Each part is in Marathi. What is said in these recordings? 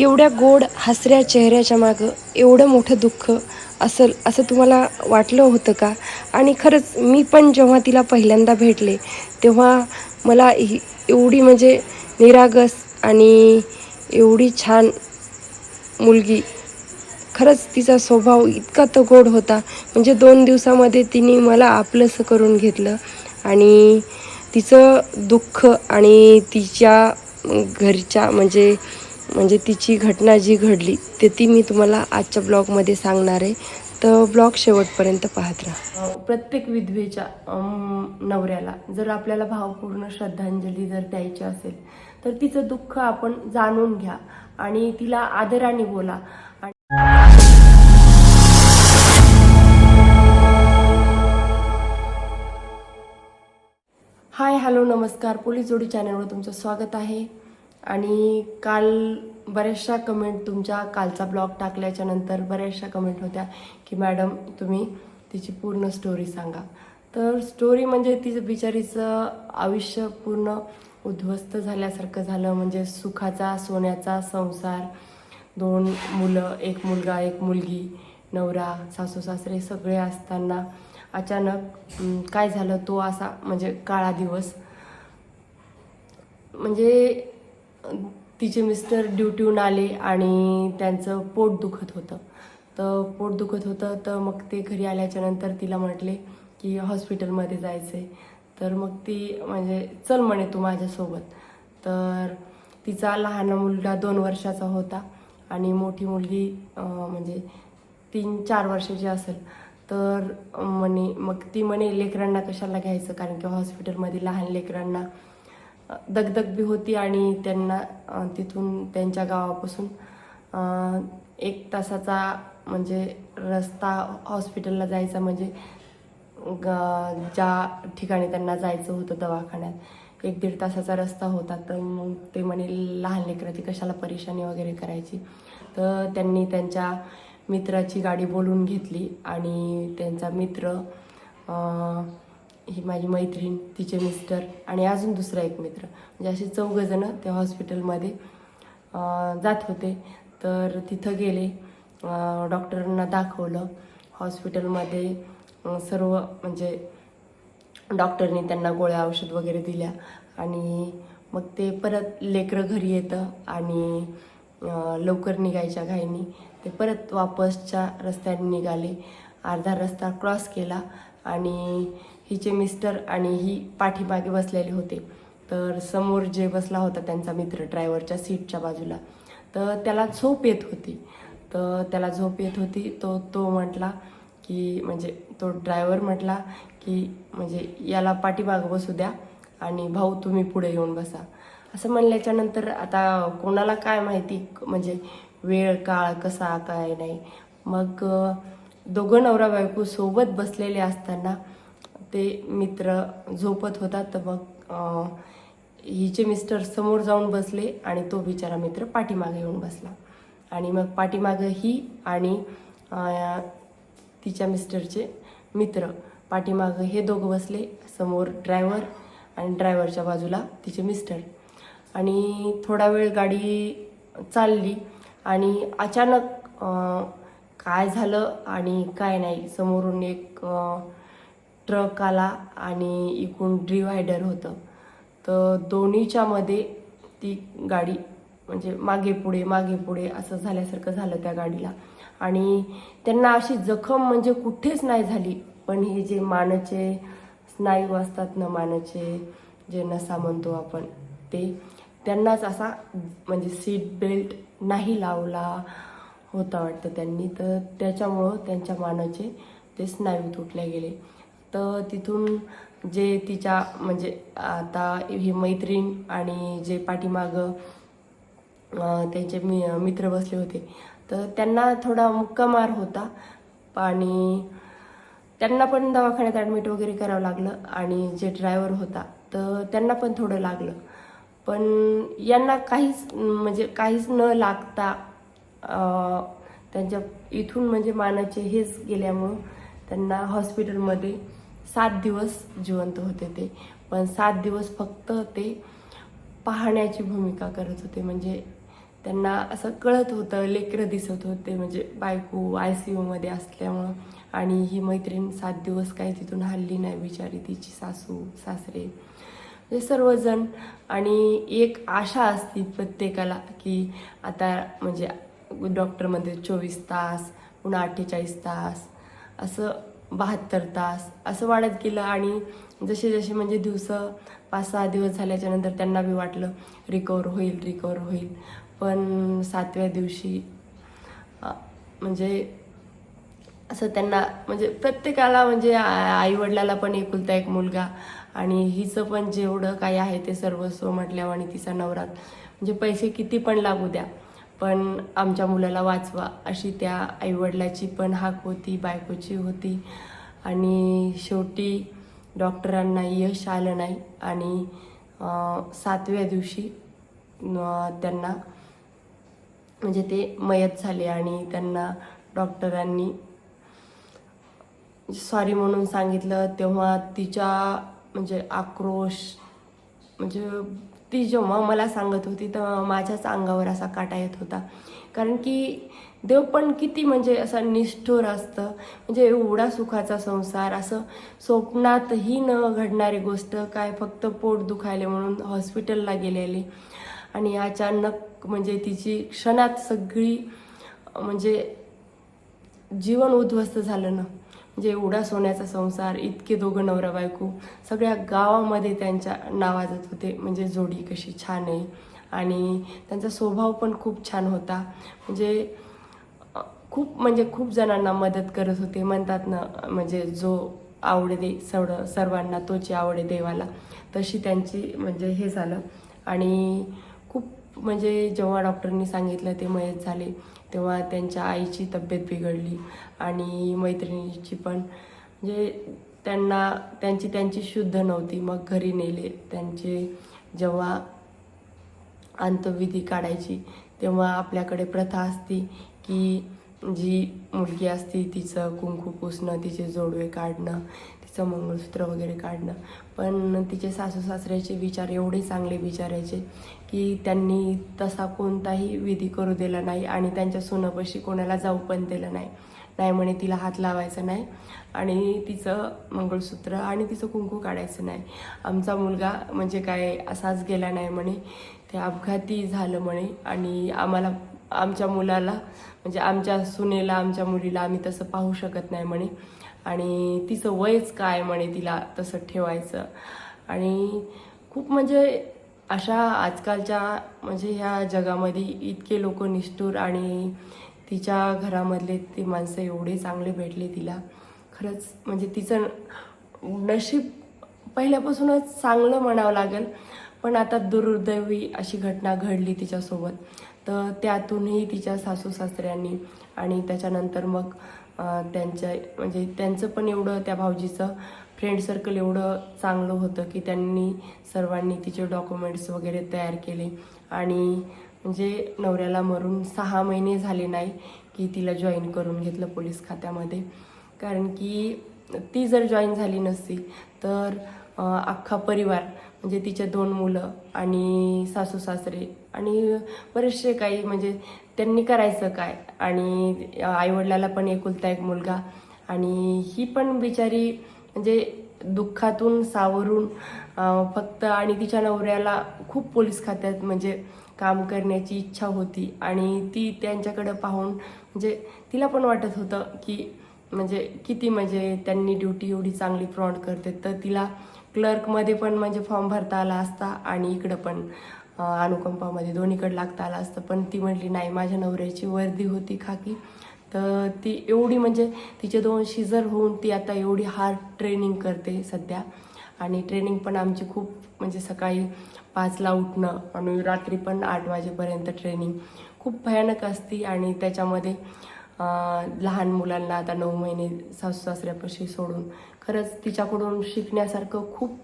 एवढ्या गोड हसऱ्या चेहऱ्याच्या मागं एवढं मोठं दुःख असेल असं तुम्हाला वाटलं होतं का? आणि खरंच मी पण जेव्हा तिला पहिल्यांदा भेटले तेव्हा मला ही एवढी म्हणजे निरागस आणि एवढी छान मुलगी खरंच तिचा स्वभाव इतका तो गोड होता. म्हणजे दोन दिवसामध्ये तिने मला आपलंसं करून घेतलं आणि तिचं दुःख आणि तिच्या घरच्या म्हणजे म्हणजे तिची घटना जी घडली ते ती मी तुम्हाला आजच्या ब्लॉगमध्ये सांगणार आहे. तर ब्लॉग शेवटपर्यंत पाहत राहा. प्रत्येक विधवेच्या नवऱ्याला जर आपल्याला भावपूर्ण श्रद्धांजली जर द्यायची असेल तर तिचं दुःख आपण जाणून घ्या आणि तिला आदराने बोला. आणि हाय हॅलो नमस्कार. पोलीस जोडी चॅनलवर तुमचं स्वागत आहे. आणि काल बऱ्याचशा कमेंट तुमच्या कालचा ब्लॉग टाकल्याच्या नंतर बऱ्याचशा कमेंट होत्या की मॅडम तुम्ही तिची पूर्ण स्टोरी सांगा. तर स्टोरी म्हणजे तिचं बिचारीचं आयुष्य पूर्ण उद्ध्वस्त झाल्यासारखं झालं. म्हणजे सुखाचा सोन्याचा संसार दोन मुलं एक मुलगा एक मुलगी नवरा सासू सासरे सगळे असताना अचानक काय झालं? तो असा म्हणजे काळा दिवस. म्हणजे तिचे मिस्टर ड्युटीहून आले आणि त्यांचं पोट दुखत होतं. तर पोट दुखत होतं तर मग ते घरी आल्याच्यानंतर तिला म्हटले की हॉस्पिटलमध्ये जायचं आहे तर मग ती म्हणजे चल म्हणे तू माझ्यासोबत. तर तिचा लहान मुलगा दोन वर्षाचा होता आणि मोठी मुलगी म्हणजे तीन चार वर्षाची असेल. तर म्हणे मग ती म्हणे लेकरांना कशाला घ्यायचं? कारण की हॉस्पिटलमध्ये लहान लेकरांना दगदग बी होती आणि त्यांना तिथून त्यांच्या गावापासून एक तासाचा म्हणजे रस्ता हॉस्पिटलला जायचा म्हणजे ग- ज्या ठिकाणी त्यांना जायचं होतं दवाखान्यात एक दीड तासाचा रस्ता होता. तर मग ते म्हणे लहान लेकराची कशाला परेशानी वगैरे करायची? तर त्यांनी त्यांच्या मित्राची गाडी बोलून घेतली आणि त्यांचा मित्र ही माझी मैत्रीण तिचे मिस्टर आणि अजून दुसरा एक मित्र. म्हणजे असे चौघजणं त्या हॉस्पिटलमध्ये जात होते. तर तिथं गेले. डॉक्टरांना दाखवलं. हॉस्पिटलमध्ये सर्व म्हणजे डॉक्टरनी त्यांना गोळ्या औषध वगैरे दिल्या. आणि मग ते परत लेकरं घरी येतं आणि लवकर निघायच्या घाईनी ते परत वापसच्या रस्त्याने निघाले. अर्धा रस्ता क्रॉस केला आणि हिचे मिस्टर आणि ही पाठीमागे बसलेले होते. तर समोर जे बसला होता त्यांचा मित्र ड्रायव्हरच्या सीटच्या बाजूला. तर त्याला झोप येत होती. तर त्याला झोप येत होती. तो तो म्हटला की म्हणजे तो ड्रायव्हर म्हटला की म्हणजे याला पाठीमागं बसू द्या आणि भाऊ तुम्ही पुढे येऊन बसा. असं म्हणल्याच्या नंतर आता कोणाला काय माहिती म्हणजे वेळ काळ कसा काय नाही. मग दोघं नवरा बायको सोबत बसलेले असताना ते मित्र झोपत होता तर मग हिचे मिस्टर समोर जाऊन बसले आणि तो बिचारा मित्र पाठीमागे येऊन बसला. आणि मग पाठीमागं ही आणि तिच्या मिस्टरचे मित्र पाठीमागं हे दोघं बसले समोर ड्रायव्हर आणि ड्रायव्हरच्या बाजूला तिचे मिस्टर. आणि थोडा वेळ गाडी चालली आणि अचानक काय झालं आणि काय नाही समोरून एक आ, ट्रक आला आणि इकडून डिवायडर होतं. तर दोन्हीच्या मध्ये ती गाडी म्हणजे मागे पुढे मागे पुढे असं झाल्यासारखं झालं त्या गाडीला. आणि त्यांना अशी जखम म्हणजे कुठेच नाही झाली. पण हे जे मानाचे स्नायू असतात ना मानाचे जे नसा म्हणतो आपण ते त्यांनाच असा म्हणजे सीट बेल्ट नाही लावला होता वाटतं त्यांनी. तर त्याच्यामुळं त्यांच्या मानाचे ते स्नायू तुटले गेले. तर तिथून जे तिच्या म्हणजे आता ही मैत्रीण आणि जे पाठीमागं त्यांचे मी मित्र बसले होते. तर त्यांना थोडा मुक्का मार होता. आणि त्यांना पण दवाखान्यात ॲडमिट वगैरे करावं लागलं आणि जे ड्रायव्हर होता तर त्यांना पण थोडं लागलं. पण यांना काहीच म्हणजे काहीच न लागता त्यांच्या इथून म्हणजे मानाचे हेच गेल्यामुळं त्यांना हॉस्पिटलमध्ये सात दिवस जिवंत होते ते. पण सात दिवस फक्त ते पाहण्याची भूमिका करत होते. म्हणजे त्यांना असं कळत होतं लेकरं दिसत होते. म्हणजे बायको आय सी यूमध्ये असल्यामुळं. आणि ही मैत्रीण सात दिवस काही तिथून हल्ली नाही बिचारी तिची सासू सासरे. म्हणजे सर्वजण. आणि एक आशा असती प्रत्येकाला की आता म्हणजे डॉक्टरमध्ये चोवीस तास पुन्हा अठ्ठेचाळीस तास असं बहात्तर तास असं वाढत गेलं आणि जसे जसे म्हणजे दिवस पाच सहा दिवस झाल्याच्यानंतर त्यांना बी वाटलं रिकवर होईल रिकवर होईल. पण सातव्या दिवशी म्हणजे असं त्यांना म्हणजे प्रत्येकाला म्हणजे आईवडिलाला पण एकुलता एक मुलगा आणि हिचं पण जेवढं काही आहे ते सर्वस्व म्हटल्यावर आणि तिचा नवरात म्हणजे पैसे किती पण लागू द्या. पण आमच्या मुलाला वाचवा अशी त्या आईवडिलाची पण हाक होती बायकोची होती. आणि शेवटी डॉक्टरांना यश आलं नाही आणि सातव्या दिवशी त्यांना म्हणजे ते मयत झाले आणि त्यांना डॉक्टरांनी सॉरी म्हणून सांगितलं तेव्हा तिच्या म्हणजे आक्रोश म्हणजे ती जेव्हा मला सांगत होती तर माझ्याच अंगावर असा काटा येत होता. कारण की देव पण किती म्हणजे असा निष्ठोर असतं. म्हणजे एवढा सुखाचा संसार असं स्वप्नातही न घडणारी गोष्ट काय फक्त पोट दुखायले म्हणून हॉस्पिटलला गेलेली. आणि अचानक म्हणजे तिची क्षणात सगळी म्हणजे जीवन उद्ध्वस्त झालं ना. जे एवढा सोन्याचा संसार इतके दोघं नवरा बायको सगळ्या गावामध्ये त्यांच्या नावाजत होते. म्हणजे जोडी कशी छान आहे. आणि त्यांचा स्वभाव पण खूप छान होता. म्हणजे खूप म्हणजे खूप जणांना मदत करत होते. म्हणतात ना म्हणजे जो आवडे दे सर्व सर्वांना तोची आवडे देवाला. तशी त्यांची म्हणजे हे झालं. आणि खूप म्हणजे जेव्हा डॉक्टरनी सांगितलं ते मयत झाले. तेव्हा त्यांच्या आईची तब्येत बिघडली आणि मैत्रिणीची पण. म्हणजे त्यांना त्यांची त्यांची शुद्ध नव्हती. मग घरी नेले. त्यांचे जेव्हा अंतविधी काढायची तेव्हा आपल्याकडे प्रथा असती की जी मुलगी असती तिचं कुंकू पुसणं तिचे जोडवे काढणं तिचं मंगळसूत्र वगैरे काढणं. पण तिचे सासू सासऱ्याचे विचार एवढे चांगले विचारायचे की त्यांनी तसा कोणताही विधी करू दिला नाही आणि त्यांच्या सुनापाशी कोणाला जाऊ पण दिलं नाही. नाही म्हणे तिला हात लावायचा नाही आणि तिचं मंगळसूत्र आणि तिचं कुंकू काढायचं नाही. आमचा मुलगा म्हणजे काय असाच गेला नाही म्हणे. ते अपघाती झालं म्हणे आणि आम्हाला आमच्या मुलाला म्हणजे आमच्या सुनेला आमच्या मुलीला आम्ही तसं पाहू शकत नाही म्हणे. आणि तिचं वयच काय म्हणे तिला तसं ठेवायचं. आणि खूप म्हणजे अशा आजकालच्या म्हणजे ह्या जगामध्ये इतके लोक निष्ठूर आणि तिच्या घरामधले ती माणसं एवढे चांगले भेटले तिला. खरंच म्हणजे तिचं नशीब पहिल्यापासूनच चांगलं म्हणावं लागेल. पण आता दुर्दैवी अशी घटना घडली तिच्यासोबत. तर त्यातूनही तिच्या सासू सासऱ्यांनी आणि त्याच्यानंतर मग त्यांच्या म्हणजे त्यांचं पण एवढं त्या भाऊजीचं फ्रेंड सर्कल एवढं चांगलं होतं की त्यांनी सर्वांनी तिचे डॉक्युमेंट्स वगैरे तयार केले. आणि म्हणजे नवऱ्याला मरून सहा महिने झाले नाही की तिला जॉईन करून घेतलं पोलीस खात्यामध्ये. कारण की ती जर जॉईन झाली नसती तर अख्खा परिवार म्हणजे तिचे दोन मुलं आणि सासू सासरे आणि बरेचसे काही म्हणजे त्यांनी करायचं काय आणि आईवडिलाला पण एकुलता एक मुलगा आणि ही पण बिचारी म्हणजे दुःखातून सावरून फक्त आणि तिच्या नवऱ्याला खूप पोलीस खात्यात म्हणजे काम करण्याची इच्छा होती आणि ती त्यांच्याकडं पाहून म्हणजे तिला पण वाटत होतं की म्हणजे किती म्हणजे त्यांनी ड्युटी एवढी चांगली फ्रॉड करते. तर तिला क्लर्कमध्ये पण म्हणजे फॉर्म भरता आला असता आणि इकडं पण अनुकंपामध्ये दोन्हीकडे लागता आला असतं. पण ती म्हटली नाही माझ्या नवऱ्याची वर्दी होती खाकी. तर ती एवढी म्हणजे तिचे दोन शिजर होऊन ती आता एवढी हार्ड ट्रेनिंग करते सध्या. आणि ट्रेनिंग पण आमची खूप म्हणजे सकाळी पाचला उठणं आणि रात्री पण आठ वाजेपर्यंत ट्रेनिंग खूप भयानक असती. आणि त्याच्यामध्ये लहान मुलांना आता नऊ महिने सासू सासऱ्यापाशी सोडून खरंच तिच्याकडून शिकण्यासारखं खूप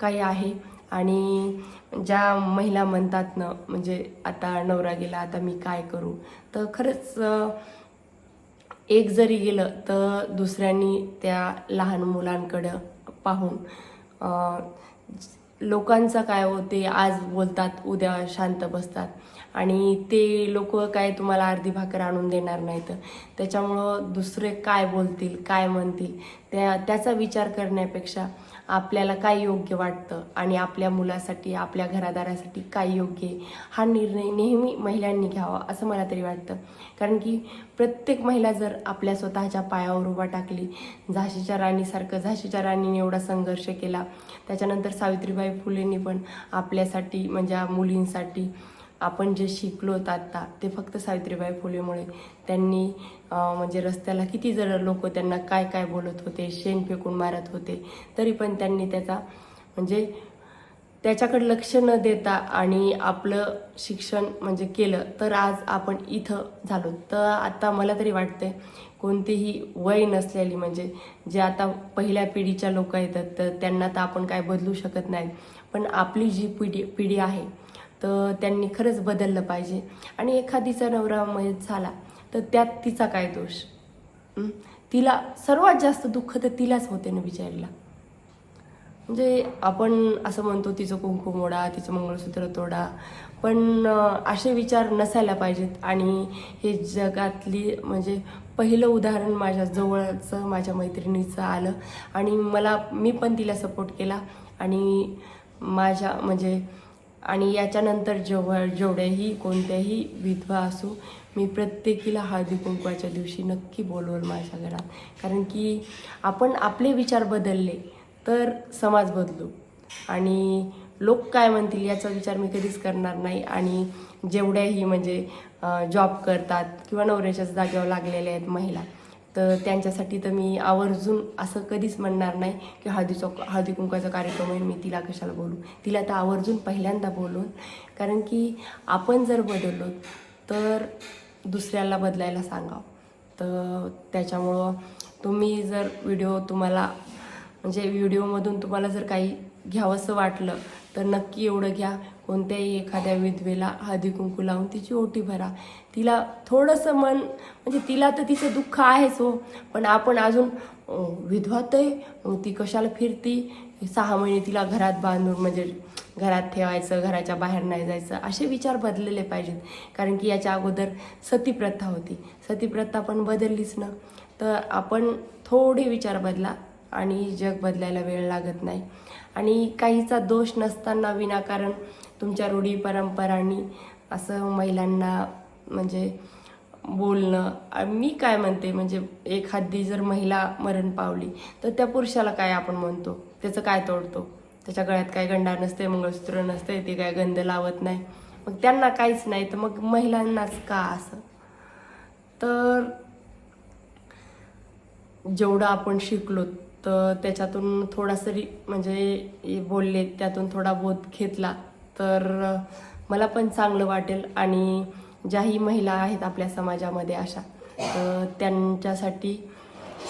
काही आहे. आणि ज्या महिला म्हणतात ना म्हणजे आता नवरा गेला आता मी काय करू? तर खरंच एक जरी गेलं तर दुसऱ्यांनी त्या लहान मुलांकडं पाहून लोकांचं काय होते आज बोलतात उद्या शांत बसतात. आणि ते लोक काय तुम्हाला अर्धी भाकर आणून देणार नाहीत. त्याच्यामुळं दुसरे काय बोलतील काय म्हणतील त्या त्याचा विचार करण्यापेक्षा आपल्याला काय योग्य वाटतं आणि आपल्या मुलासाठी आपल्या घरादारासाठी काय योग्य आहे हा निर्णय नेहमी महिलांनी घ्यावा असं मला तरी वाटतं. कारण की प्रत्येक महिला जर आपल्या स्वतःच्या पायावर उभा टाकली झाशीच्या राणीसारखं झाशीच्या राणीने एवढा संघर्ष केला त्याच्यानंतर सावित्रीबाई फुलेंनी पण आपल्यासाठी म्हणजे मुलींसाठी आपण जे शिकलो आत्ता ते फक्त सावित्रीबाई फुलेमुळे. त्यांनी म्हणजे रस्त्याला किती जर लोक त्यांना काय काय बोलत होते शेण फेकून मारत होते तरी पण त्यांनी त्याचा म्हणजे त्याच्याकडे लक्ष न देता आणि आपलं शिक्षण म्हणजे केलं तर आज आपण इथं झालो. तर आता मला तरी वाटतंय कोणतीही वय नसलेली म्हणजे जे आता पहिल्या पिढीच्या लोक येतात तर त्यांना तर आपण काय बदलू शकत नाही. पण आपली जी पिढी पिढी आहे तर त्यांनी खरंच बदललं पाहिजे. आणि एखादीचा नवरा मयत झाला तर त्यात तिचा काय दोष? तिला सर्वात जास्त दुःख तर तिलाच होते ना बिचारीला. म्हणजे आपण असं म्हणतो तिचं कुंकू मोडा तिचं मंगळसूत्र तोडा. पण असे विचार नसायला पाहिजेत. आणि हे जगातली म्हणजे पहिलं उदाहरण माझ्या जवळचं माझ्या मैत्रिणीचं आलं. आणि मला मी पण तिला सपोर्ट केला. आणि माझ्या म्हणजे आणि याच्यानंतर जेव्हा जेवढ्याही कोणत्याही विधवा असू मी प्रत्येकीला हळदी कुंकवाच्या दिवशी नक्की बोलवल माझ्या घरात. कारण की आपण आपले विचार बदलले तर समाज बदलू. आणि लोक काय म्हणतील याचा विचार मी कधीच करणार नाही. आणि जेवढ्याही म्हणजे जॉब करतात किंवा नवऱ्याच्याच जागेवर लागलेल्या आहेत महिला तर त्यांच्यासाठी तर मी आवर्जून असं कधीच म्हणणार नाही की हळदीचा हळदी कुंकवाचा कार्यक्रम आहे मी तिला कशाला बोलू? तिला तर आवर्जून पहिल्यांदा बोलून कारण की आपण जर बदललो तर दुसऱ्याला बदलायला सांगावं तर त्याच्यामुळं तुम्ही जर व्हिडिओ तुम्हाला म्हणजे व्हिडिओमधून तुम्हाला जर काही घ्यावंसं वाटलं तर नक्की एवढं घ्या. कोणत्याही एखाद्या विधवेला हळदी कुंकू लावून तिची ओटी भरा. तिला थोडंसं मन म्हणजे तिला तर तिचं दुःख आहेच हो. पण आपण अजून विधवात आहे ती कशाला फिरती? सहा महिने तिला घरात बांधून म्हणजे घरात ठेवायचं घराच्या बाहेर नाही जायचं असे विचार बदलले पाहिजेत. कारण की याच्या अगोदर सती प्रथा होती. सती प्रथा पण बदललीच ना. तर आपण थोडे विचार बदला आणि जग बदलायला वेळ लागत नाही. आणि काहीचा दोष नसताना विनाकारण तुमच्या रूढी परंपरांनी असं महिलांना म्हणजे बोलणं मी काय म्हणते म्हणजे एखादी जर महिला मरण पावली तर त्या पुरुषाला काय आपण म्हणतो? त्याचं काय तोडतो? त्याच्या गळ्यात काय गंडा नसते मंगळसूत्र नसते ते काय गंध लावत नाही. मग त्यांना काहीच नाही तर मग महिलांनाच का असं? तर जेवढं आपण शिकलो तर त्याच्यातून थोडासरी म्हणजे बोलले त्यातून थोडा बोध घेतला. तर मला पण चांगलं वाटेल आणि ज्याही महिला आहेत आपल्या समाजामध्ये अशा तर त्यांच्यासाठी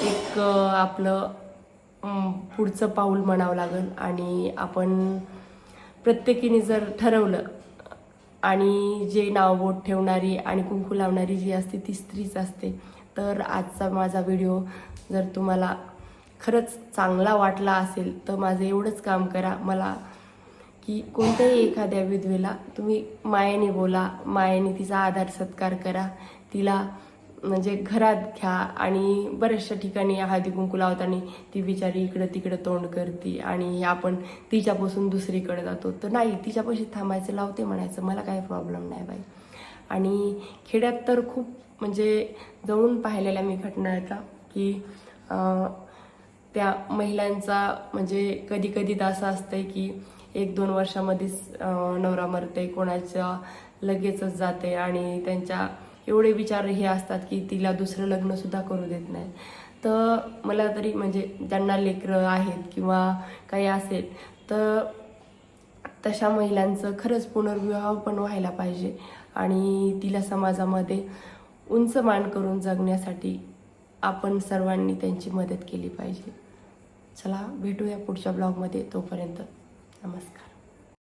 एक आपलं पुढचं पाऊल म्हणावं लागेल आणि आपण प्रत्येकीने जर ठरवलं आणि जे नावबोट ठेवणारी आणि कुंकू लावणारी जी असते ती स्त्रीच असते तर आजचा माझा व्हिडिओ जर तुम्हाला खरंच चांगला वाटला असेल तर माझं एवढंच काम करा. मला की कोणत्याही एखाद्या विधवेला तुम्ही मायेने बोला मायेने तिचा आधार सत्कार करा तिला म्हणजे घरात घ्या आणि बऱ्याचशा ठिकाणी हळदी कुंकू लावताना ती बिचारी इकडं तिकडं तोंड करते आणि आपण तिच्यापासून दुसरीकडे जातो. तर नाही तिच्यापाशी थांबायचं लावते म्हणायचं मला काही प्रॉब्लेम नाही बाई. आणि खेड्यात तर खूप म्हणजे जवळून पाहिलेल्या मी घटना आहेत की त्या महिलांचा म्हणजे कधी कधी तर असं असतंय की एक दोन वर्षामध्येच नवरा मरते कोणाच्या लगेचच जाते आणि त्यांच्या एवढे विचार हे असतात की तिला दुसरं लग्न सुद्धा करू देत नाही. तर मला तरी म्हणजे ज्यांना लेकरं आहेत किंवा काही असेल तर तशा महिलांचं खरंच पुनर्विवाह पण व्हायला पाहिजे आणि तिला समाजामध्ये उंच मान करून जगण्यासाठी आपण सर्वांनी त्यांची मदत केली पाहिजे. चला भेटूया पुढच्या ब्लॉगमध्ये तोपर्यंत. नमस्कार